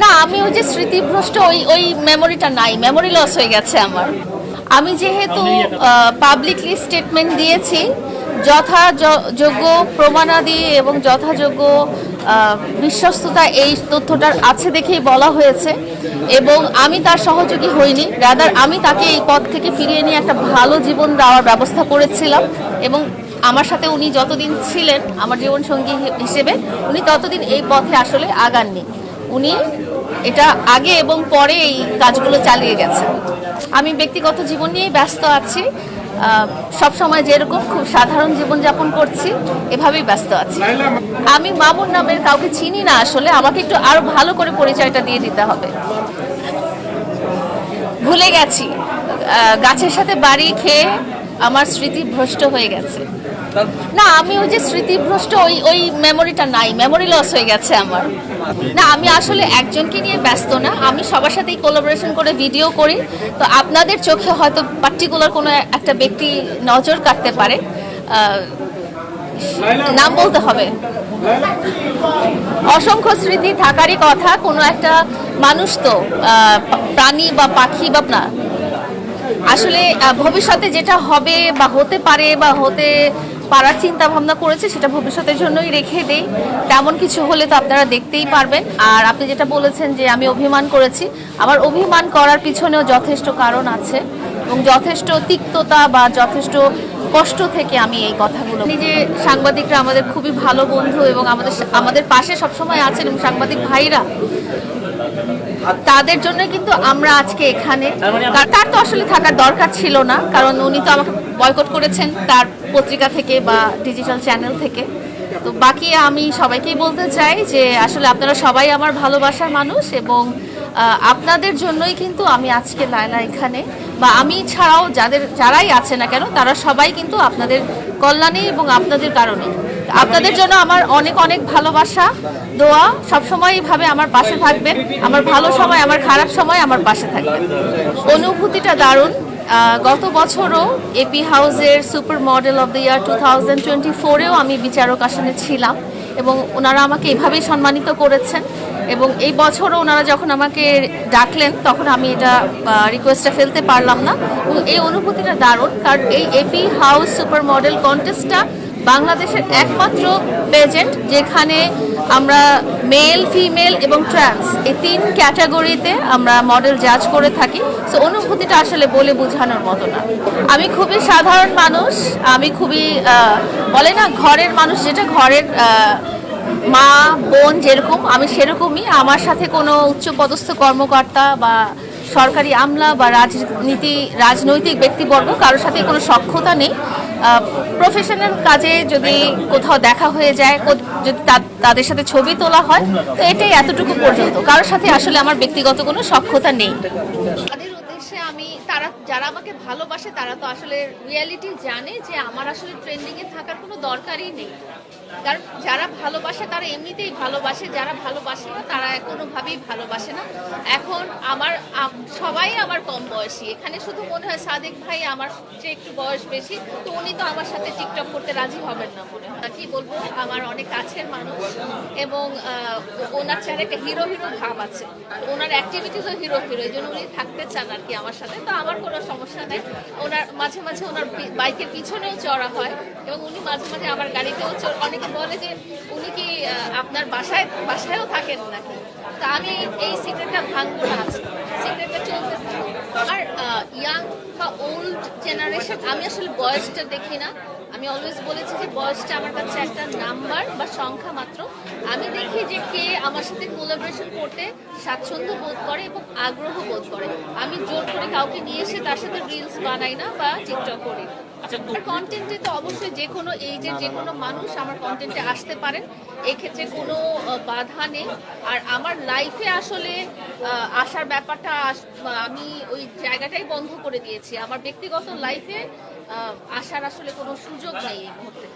না আমি ওই যে স্মৃতিভ্রষ্ট ওই ওই মেমোরিটা নাই মেমোরি লস হয়ে গেছে আমার। আমি যেহেতু পাবলিকলি স্টেটমেন্ট দিয়েছি যথাযোগ্য প্রমাণাদি এবং যথাযোগ্য বিশ্বস্ততা এই তথ্যটার আছে দেখেই বলা হয়েছে। এবং আমি তার সহযোগী হইনি রাদার আমি তাকে এই পদ থেকে ফিরিয়ে নিয়ে একটা ভালো জীবন দেওয়ার ব্যবস্থা করেছিলাম। এবং আমার সাথে উনি যতদিন ছিলেন আমার জীবনসঙ্গী হিসেবে উনি ততদিন এই পথে আসলে আগাননি। উনি এটা আগে এবং পরে এই কাজগুলো চালিয়ে গেছেন। আমি ব্যক্তিগত জীবন নিয়েই ব্যস্ত আছি। সব সময় যেরকম খুব সাধারণ জীবনযাপন করছি, এভাবেই ব্যস্ত আছি। আমি মামুন নামের কাউকে চিনি না আসলে, আমাকে একটু আরও ভালো করে পরিচয়টা দিয়ে দিতে হবে। ভুলে গেছি। গাছের সাথে বাড়ি খেয়ে আমার স্মৃতি ভ্রষ্ট হয়ে গেছে। না আমি ওই যে স্মৃতিভ্রষ্ট ওই ওই মেমোরিটা নাই মেমোরি লস হয়ে গেছে আমার। না আমি আসলে একজনকে নিয়ে ব্যস্ত না আমি সবার সাথেই কোলাবোরেশন করে ভিডিও করি। তো আপনাদের চোখে হয়তো পার্টিকুলার কোনো একটা ব্যক্তি নজর কাটতে পারে। নাম বলতে হবে। অসংখ্য স্মৃতি থাকারই কথা কোনো একটা মানুষ তো প্রাণী বা পাখি বা না আসলে ভবিষ্যতে যেটা হবে বা হতে পারে বা হতে পারার চিন্তা ভাবনা করেছে, সেটা ভবিষ্যতের জন্যই রেখে দেই। তেমন কিছু হলে তো আপনারা দেখতেই পারবেন। আর আপনি যেটা বলেছেন যে, আমি অভিমান করেছি আমার অভিমান করার পিছনেও যথেষ্ট কারণ আছে এবং যথেষ্ট তিক্ততা বা যথেষ্ট কষ্ট থেকে আমি এই কথাগুলো যে সাংবাদিকরা আমাদের খুবই ভালো বন্ধু এবং আমাদের আমাদের পাশে সবসময় আছেন এবং সাংবাদিক ভাইরা। তাদের জন্য কিন্তু আমরা আজকে এখানে। তার- তো আসলে থাকার দরকার ছিল না, কারণ উনি তো আমাকে বয়কট করেছেন তার পত্রিকা থেকে বা ডিজিটাল চ্যানেল থেকে। তো বাকি আমি সবাইকেই বলতে চাই যে আসলে আপনারা সবাই আমার ভালোবাসার মানুষ এবং আপনাদের জন্যই কিন্তু আমি আজকে লায়লা এখানে। বা আমি ছাড়াও যাদের যারাই আছে না কেন, তারা সবাই কিন্তু আপনাদের কল্যাণে এবং আপনাদের কারণে। আপনাদের জন্য আমার অনেক অনেক ভালোবাসা, দোয়া, সবসময় এইভাবে আমার পাশে থাকবেন। আমার ভালো সময়, আমার খারাপ সময় আমার পাশে থাকবেন। অনুভূতিটা দারুণ। গত বছরও এপি হাউসের supermodel of the year two thousand twenty ফোরেও আমি বিচারক আসনে ছিলাম এবং ওনারা আমাকে এভাবেই সম্মানিত করেছেন এবং এই বছরও ওনারা যখন আমাকে ডাকলেন, তখন আমি এটা রিকোয়েস্টটা ফেলতে পারলাম না। এবং এই অনুভূতিটা দারুণ, কারণ এই এপি হাউস সুপার মডেল কন্টেস্টটা বাংলাদেশের একমাত্র পেজেন্ট যেখানে আমরা মেল, ফিমেল এবং ট্রান্স এই তিন ক্যাটাগরিতে আমরা মডেল জাজ করে থাকি। সো অনুভূতিটা আসলে বলে বোঝানোর মতো না। আমি খুবই সাধারণ মানুষ, আমি খুবই বলে না ঘরের মানুষ, যেটা ঘরের মা, বোন যেরকম, আমি সেরকমই। আমার সাথে কোনো উচ্চপদস্থ কর্মকর্তা বা সরকারি আমলা বা রাজনীতি, রাজনৈতিক ব্যক্তিবর্গ কারোর সাথে কোনো সক্ষতা নেই। প্রফেশনাল কাজে যদি কোথাও দেখা হয়ে যায় যদি তাদের সাথে ছবি তোলা হয়, তো এটাই এতটুকু পর্যন্ত। কারোর সাথে আসলে আমার ব্যক্তিগত কোনো সক্ষতা নেই। তাদের উদ্দেশ্যে আমি, তারা, যারা আমাকে ভালোবাসে, তারা তো আসলে রিয়ালিটি জানে যে আমার আসলে ট্রেন্ডিংয়ে থাকার কোনো দরকারই নেই। যারা ভালোবাসে তারা এমনিতেই ভালোবাসে, যারা ভালোবাসে না তারা কোনোভাবেই ভালোবাসে না। এখন আমার সবাই আমার কম বয়সী। এখানে শুধু মনে হয় সাদেক ভাই আমার চেয়ে একটু বয়স বেশি, তো উনি তো আমার সাথে টিকটক করতে রাজি হবেন না মনে হয়। কি বলব, আমার অনেক কাছের মানুষ এবং ওনার চেহারা একটা হিরো হিরো ভাব আছে। ওনার অ্যাক্টিভিটিসও হিরো হিরো, এই জন্য উনি থাকতে চান আর কি আমার সাথে। তো আমার কোনো সমস্যা নেই। ওনার, মাঝে মাঝে ওনার বাইকের পিছনেও চড়া হয় এবং উনি মাঝে মাঝে আমার গাড়িতেও অনেকে বলে যে, উনি কি আপনার বাসায়, বাসায়ও থাকেন নাকি? তা আমি এই সিক্রেটটা ভাঙবো না। সিক্রেটটা চলতে আর ইয়াং বা ওল্ড জেনারেশন আমি আসলে বয়সটা দেখি না। আমি অলওয়েজ বলেছি যে, বয়সটা আমার কাছে একটা নাম্বার বা সংখ্যা মাত্র। আমি দেখি যে, কে আমার সাথে কোলাবোরেশন করতে স্বাচ্ছন্দ্য বোধ করে এবং আগ্রহ বোধ করে। আমি জোর করে কাউকে নিয়ে এসে তার সাথে রিলস বানাই না বা টিকটক করি না। কন্টেন্টে তো অবশ্যই যে কোনো এইজের যে কোনো মানুষ আমার কন্টেন্টে আসতে পারেন, এক্ষেত্রে কোনো বাধা নেই। আর আমার লাইফে আসলে আসার ব্যাপারটা আমি ওই জায়গাটাই বন্ধ করে দিয়েছি। আমার ব্যক্তিগত লাইফে আসার আসলে কোনো সুযোগ নেই এই মুহূর্তে।